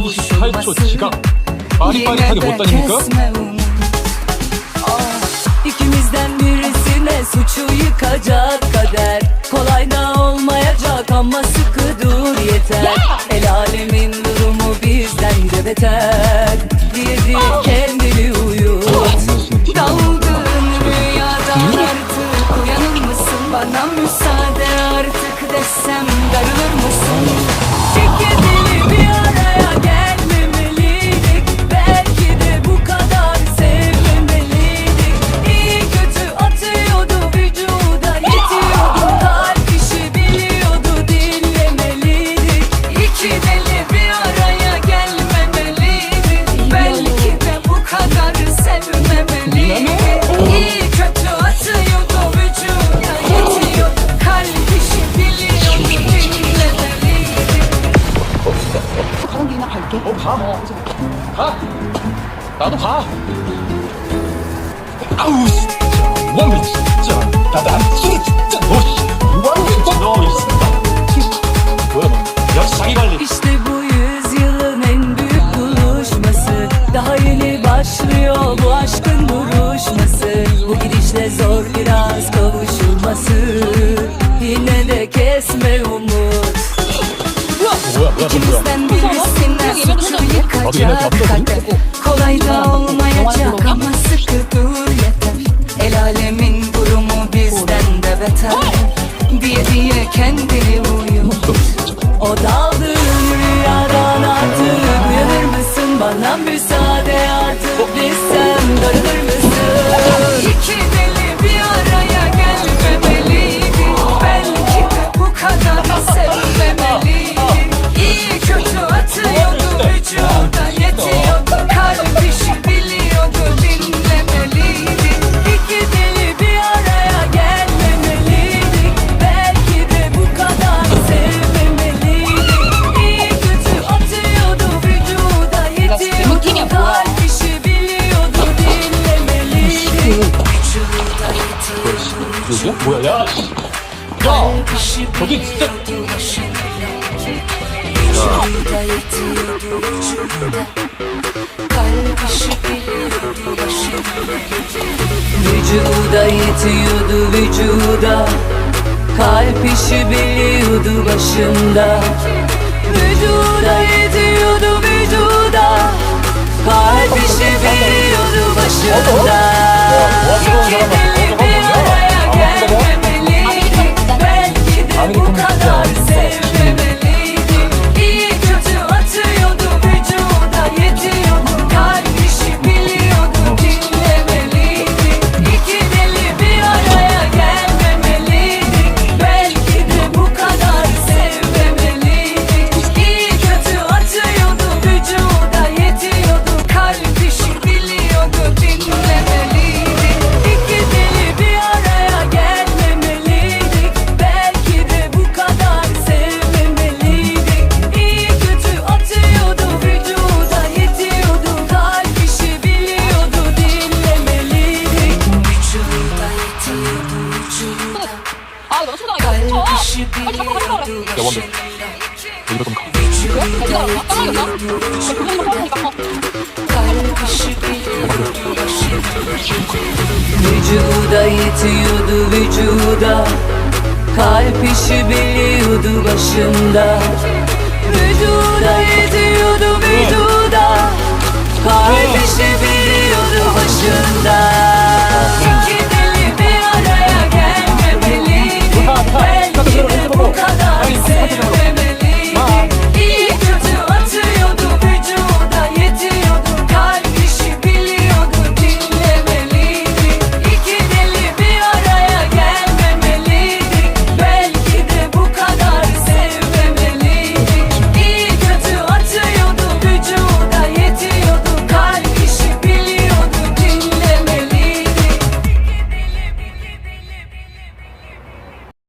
저 지각 빠릿빠릿하게 못 다닙니까? kesme umut. Ah, İkimizden birisine suçu yıkacak kader Kolay da olmayacak ama sıkı dur yeter El alemin durumu bizden de beter Diye diye kendini 我爬好，爬，打都爬。啊呜！我们这打打，这这我我们这我们这，böyle ya sayılarlı. İşte bu yüzyılın en büyük buluşması. Daha yeni başlıyor bu aşkın duruşması. Bu gidişle zor biraz kavuşulması Yine de kesme umut. İkimiz de yıkacak kader Kolay da olmayacak ama sıkı dur yeter El alemin durumu bizden de beter. Diye diye kendini uyut O daldığın yetiyordu 누구야? 뭐야 야! 야! Kalp işi 저기 진짜 Vücuda yetiyordu vücuda Kalp işi biliyordu başında Vücuda yetiyordu vücuda Kalp işi biliyordu başında 야 원빈 başında 여기로 좀 가. Vücuda 깜빡이었나? yetiyordu 그 정도 하니까. 어. Kalp işi biliyordu başında Vücuda yetiyordu vücuda Kalp işi biliyordu başında Vücuda yetiyordu 不好看